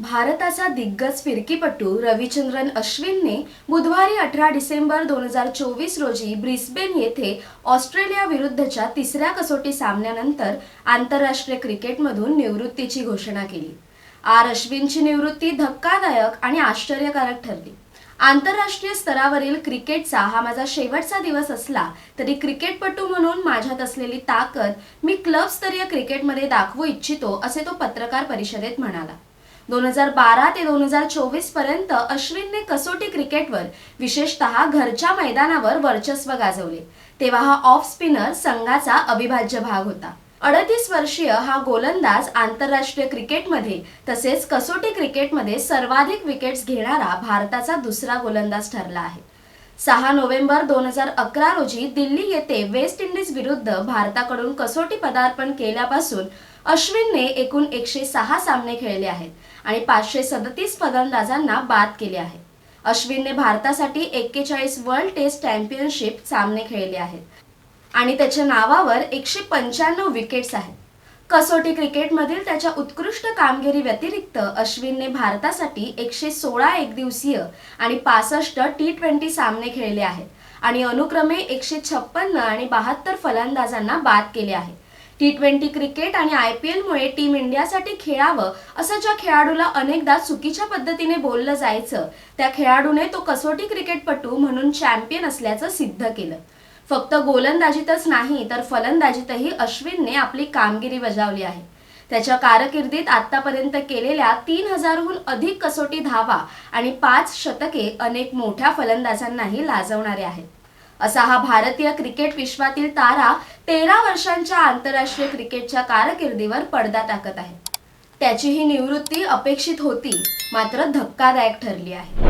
भारताचा दिग्गज फिरकीपटू रविचंद्रन अश्विनने बुधवारी अठरा डिसेंबर दोन हजार चोवीस रोजी ब्रिस्बेन येथे ऑस्ट्रेलिया विरुद्धच्या तिसऱ्या कसोटी सामन्यानंतर आंतरराष्ट्रीय क्रिकेटमधून निवृत्तीची घोषणा केली. आर अश्विनची निवृत्ती धक्कादायक आणि आश्चर्यकारक ठरली. आंतरराष्ट्रीय स्तरावरील क्रिकेटचा हा माझा शेवटचा दिवस असला तरी क्रिकेटपटू म्हणून माझ्यात असलेली ताकद मी क्लबस्तरीय क्रिकेटमध्ये दाखवू इच्छितो असे तो पत्रकार परिषदेत म्हणाला. दोन हजार बारा ते दोन हजार चोवीसपर्यंत अश्विनने कसोटी क्रिकेटवर विशेषतः घरच्या मैदानावर वर्चस्व गाजवले. तेव्हा हा ऑफ स्पिनर संघाचा अविभाज्य भाग होता. अडतीस वर्षीय हा गोलंदाज आंतरराष्ट्रीय क्रिकेटमध्ये तसेच कसोटी क्रिकेटमध्ये सर्वाधिक विकेट्स घेणारा भारताचा दुसरा गोलंदाज ठरला आहे. सहा नोव्हेंबर दोन हजार अकरा रोजी दिल्ली येथे वेस्ट इंडिज विरुद्ध भारताकडून कसोटी पदार्पण केल्यापासून अश्विनने एकूण एकशे सहा सामने खेळले आहेत आणि पाचशे सदतीस फलंदाजांना बाद केले आहे. अश्विनने भारतासाठी एक्केचाळीस वर्ल्ड टेस्ट चॅम्पियनशिप सामने खेळले आहेत. आणि त्याच्या नावावर एकशे पंच्याण्णव विकेट्स आहेत. कसोटी क्रिकेटमधील त्याच्या उत्कृष्ट कामगिरी व्यतिरिक्त अश्विनने भारतासाठी एकशे सोळा एकदिवसीय आणि पासष्ट टी ट्वेंटी सामने खेळले आहेत. आणि अनुक्रमे एकशे छप्पन्न आणि बहात्तर फलंदाजांना बाद केले आहे. टी ट्वेंटी क्रिकेट आणि आय पी एलमुळे टीम इंडियासाठी खेळावं असं ज्या खेळाडूला अनेकदा चुकीच्या पद्धतीने बोललं जायचं त्या खेळाडूने तो कसोटी क्रिकेटपटू म्हणून चॅम्पियन असल्याचं सिद्ध केलं. फक्त गोलंदाजीतच नाही तर फलंदाजीतही अश्विनने आपली कामगिरी बजावली आहे. त्याच्या कारकिर्दीत आतापर्यंत केलेल्या तीन हजारहून अधिक कसोटी धावा आणि पाच शतके अनेक मोठ्या फलंदाजांनाही लाजवणारे आहेत. असा हा भारतीय क्रिकेट विश्वातील तारा तेरा वर्षांच्या आंतरराष्ट्रीय क्रिकेटच्या कारकिर्दीवर पडदा टाकत आहे. त्याची ही निवृत्ती अपेक्षित होती मात्र धक्कादायक ठरली आहे.